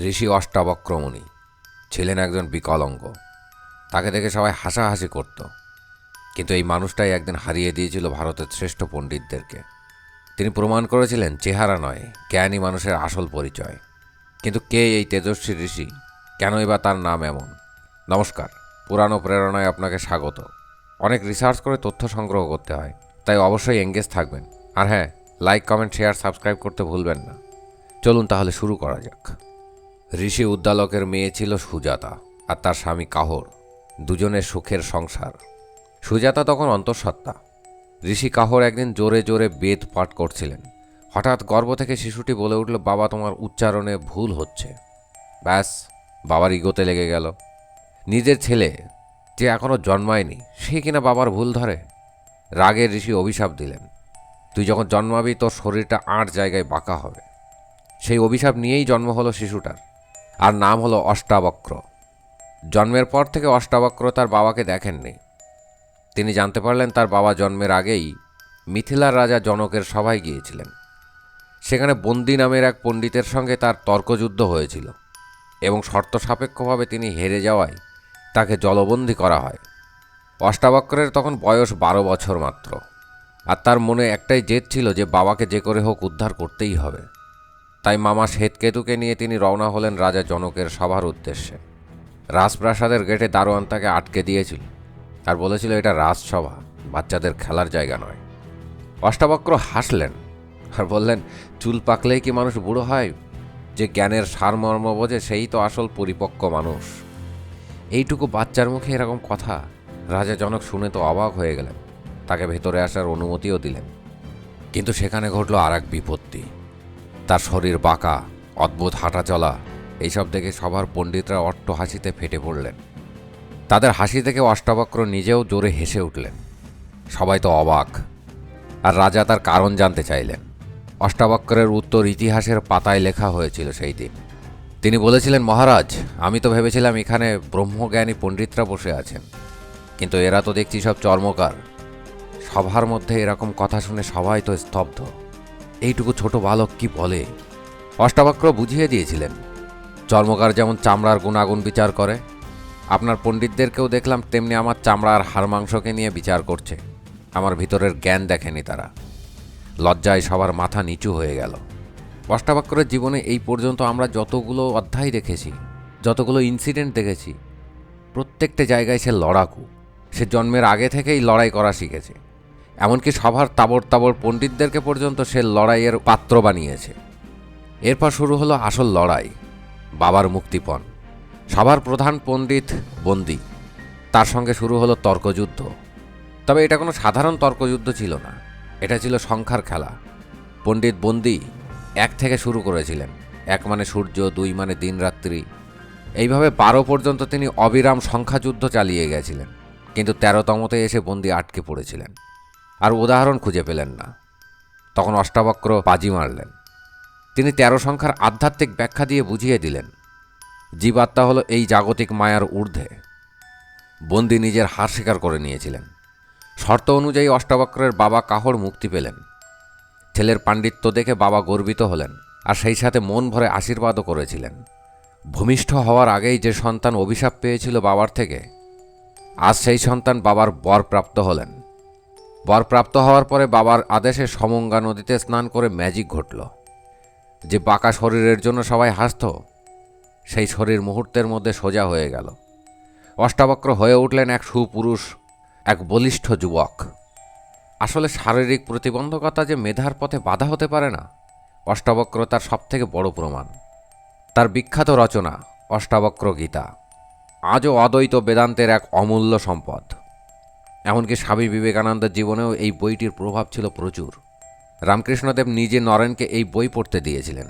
ঋষি অষ্টাবক্রমণী ছিলেন একজন বিকলাঙ্গ। তাকে দেখে সবাই হাসাহাসি করত। কিন্তু এই মানুষটাই একদিন হারিয়ে দিয়েছিল ভারতের শ্রেষ্ঠ পণ্ডিতদেরকে। তিনি প্রমাণ করেছিলেন, চেহারা নয়, জ্ঞানী মানুষের আসল পরিচয়। কিন্তু কে এই তেজস্বী ঋষি? কেনই বা তার নাম এমন? নমস্কার, পুরানো প্রেরণায় আপনাকে স্বাগত। অনেক রিসার্চ করে তথ্য সংগ্রহ করতে হয়, তাই অবশ্যই এঙ্গেজ থাকবেন। আর হ্যাঁ লাইক কমেন্ট শেয়ার সাবস্ক্রাইব করতে ভুলবেন না। চলুন তাহলে শুরু করা যাক। ঋষি উদ্দালকের মেয়ে ছিল সুজাতা আর তার স্বামী কাহর, দুজনের সুখের সংসার। সুজাতা তখন অন্তঃসত্ত্বা। ঋষি কাহর একদিন জোরে জোরে বেদ পাঠ করছিলেন। হঠাৎ গর্ভ থেকে শিশুটি বলে উঠল, বাবা, তোমার উচ্চারণে ভুল হচ্ছে। ব্যাস, বাবার ইগোতে লেগে গেল। নিজের ছেলে যে এখনও জন্মায়নি, সে কিনা বাবার ভুল ধরে? রাগে ঋষি অভিশাপ দিলেন, তুই যখন জন্মাবি, তোর শরীরটা আট জায়গায় বাঁকা হবে। সেই অভিশাপ নিয়েই জন্ম হলো শিশুটার। আর নাম হলো অষ্টাবক্র। জন্মের পর থেকে অষ্টাবক্র তার বাবাকে দেখেননি। তিনি জানতে পারলেন তার বাবা জন্মের আগেই মিথিলার রাজা জনকের সভায় গিয়েছিলেন। সেখানে বন্দি নামের এক পণ্ডিতের সঙ্গে তার তর্কযুদ্ধ হয়েছিল এবং শর্ত সাপেক্ষভাবে তিনি হেরে যাওয়ায় তাকে জলবন্দী করা হয়। অষ্টাবক্রের তখন বয়স বারো বছর মাত্র, আর তার মনে একটাই জেদ ছিল যে বাবাকে যে করে হোক উদ্ধার করতেই হবে। তাই মামা শ্বেতকেতুকে নিয়ে তিনি রওনা হলেন রাজা জনকের সভার উদ্দেশ্যে। রাজপ্রাসাদের গেটে দারোয়ান তাকে আটকে দিয়েছিল। আর বলেছিল, এটা রাজসভা, বাচ্চাদের খেলার জায়গা নয়। অষ্টাবক্র হাসলেন আর বললেন, চুল পাকলেই কি মানুষ বুড়ো হয়? যে জ্ঞানের সারমর্ম বোঝে, সেই তো আসল পরিপক্ক মানুষ। এইটুকু বাচ্চার মুখে এরকম কথা, রাজা জনক শুনে তো অবাক হয়ে গেলেন। তাকে ভেতরে আসার অনুমতিও দিলেন। কিন্তু সেখানে ঘটল আর এক বিপত্তি। তার শরীর বাঁকা, অদ্ভুত হাঁটা চলা এইসব দেখে সবার পণ্ডিতরা অট্ট হাসিতে ফেটে পড়লেন। তাদের হাসি থেকে অষ্টাবক্র নিজেও জোরে হেসে উঠলেন। সবাই তো অবাক। আর রাজা তার কারণ জানতে চাইলেন। অষ্টাবক্রের উত্তর ইতিহাসের পাতায় লেখা হয়েছিল সেই দিন। তিনি বলেছিলেন, মহারাজ, আমি তো ভেবেছিলাম এখানে ব্রহ্মজ্ঞানী পণ্ডিতরা বসে আছেন। কিন্তু এরা তো দেখছি সব চর্মকার। সভার মধ্যে এরকম কথা শুনে সবাই তো স্তব্ধ। এইটুকু ছোট বালক কি বলে? অষ্টাবক্র বুঝিয়ে দিয়েছিলেন, চর্মকার যেমন চামড়ার গুণাগুণ বিচার করে, আপনার পণ্ডিতদেরকেও দেখলাম তেমনি আমার চামড়ার হাড় মাংসকে নিয়ে বিচার করছে, আমার ভিতরের জ্ঞান দেখেনি তারা। লজ্জায় সবার মাথা নিচু হয়ে গেল। অষ্টাবক্রের জীবনে এই পর্যন্ত আমরা যতগুলো অধ্যায় দেখেছি, যতগুলো ইনসিডেন্ট দেখেছি, প্রত্যেকটা জায়গায় সে লড়াকু, সে জন্মের আগে থেকেই লড়াই করা শিখেছে। এমনকি সভার তাবড় তাবড় পণ্ডিতদেরকে পর্যন্ত সে লড়াইয়ের পাত্র বানিয়েছে। এরপর শুরু হলো আসল লড়াই, বাবার মুক্তিপণ। সভার প্রধান পণ্ডিত বন্দি, তার সঙ্গে শুরু হলো তর্কযুদ্ধ। তবে এটা কোনো সাধারণ তর্কযুদ্ধ ছিল না, এটা ছিল সংখ্যার খেলা। পণ্ডিত বন্দি এক থেকে শুরু করেছিলেন, এক মানে সূর্য, দুই মানে দিনরাত্রি। এইভাবে বারো পর্যন্ত তিনি অবিরাম সংখ্যাযুদ্ধ চালিয়ে গেছিলেন, কিন্তু তেরোতমতে এসে বন্দি আটকে পড়েছিলেন। আর উদাহরণ খুঁজে পেলেন না। তখন অষ্টাবক্র বাজি মারলেন। তিনি তেরো সংখ্যার আধ্যাত্মিক ব্যাখ্যা দিয়ে বুঝিয়ে দিলেন, জীবাত্মা হলো এই জাগতিক মায়ার ঊর্ধ্বে। বন্দি নিজের হার স্বীকার করে নিয়েছিলেন। শর্ত অনুযায়ী অষ্টাবক্রের বাবা কাহর মুক্তি পেলেন। ছেলের পাণ্ডিত্য দেখে বাবা গর্বিত হলেন আর সেই সাথে মন ভরে আশীর্বাদও করেছিলেন। ভূমিষ্ঠ হওয়ার আগেই যে সন্তান অভিশাপ পেয়েছিল বাবার থেকে, আজ সেই সন্তান বাবার বর প্রাপ্ত হলেন। বর প্রাপ্ত হওয়ার পরে বাবার আদেশে সমঙ্গা নদীতে স্নান করে ম্যাজিক ঘটল। যে বাঁকা শরীরের জন্য সবাই হাসত, সেই শরীর মুহূর্তের মধ্যে সোজা হয়ে গেল। অষ্টাবক্র হয়ে উঠলেন এক সুপুরুষ, এক বলিষ্ঠ যুবক। আসলে শারীরিক প্রতিবন্ধকতা যে মেধার পথে বাধা হতে পারে না, অষ্টাবক্র তার সবথেকে বড় প্রমাণ। তার বিখ্যাত রচনা, অষ্টাবক্র গীতা। আজও অদ্বৈত বেদান্তের এক অমূল্য সম্পদ। এমনকি স্বামী বিবেকানন্দের জীবনেও এই বইটির প্রভাব ছিল প্রচুর। রামকৃষ্ণদেব নিজে নরেনকে এই বই পড়তে দিয়েছিলেন।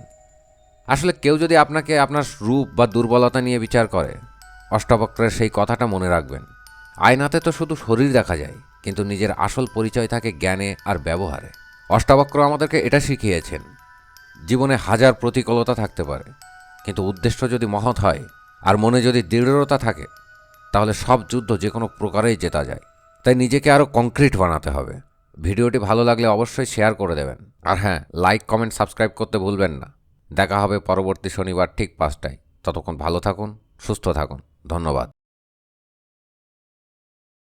আসলে কেউ যদি আপনাকে আপনার রূপ বা দুর্বলতা নিয়ে বিচার করে, অষ্টাবক্রের সেই কথাটা মনে রাখবেন। আয়নাতে তো শুধু শরীর দেখা যায়, কিন্তু নিজের আসল পরিচয় থাকে জ্ঞানে আর ব্যবহারে। অষ্টাবক্র আমাদেরকে এটা শিখিয়েছেন, জীবনে হাজার প্রতিকূলতা থাকতে পারে, কিন্তু উদ্দেশ্য যদি মহৎ হয় আর মনে যদি দৃঢ়তা থাকে, তাহলে সব যুদ্ধ যে কোনো প্রকারেই জেতা যায়। তাই নিজেকে আরও কংক্রিট বানাতে হবে। ভিডিওটি ভালো লাগলে অবশ্যই শেয়ার করে দেবেন। আর হ্যাঁ লাইক কমেন্ট সাবস্ক্রাইব করতে ভুলবেন না। দেখা হবে পরবর্তী শনিবার ঠিক পাঁচটায়। ততক্ষণ ভালো থাকুন, সুস্থ থাকুন। ধন্যবাদ।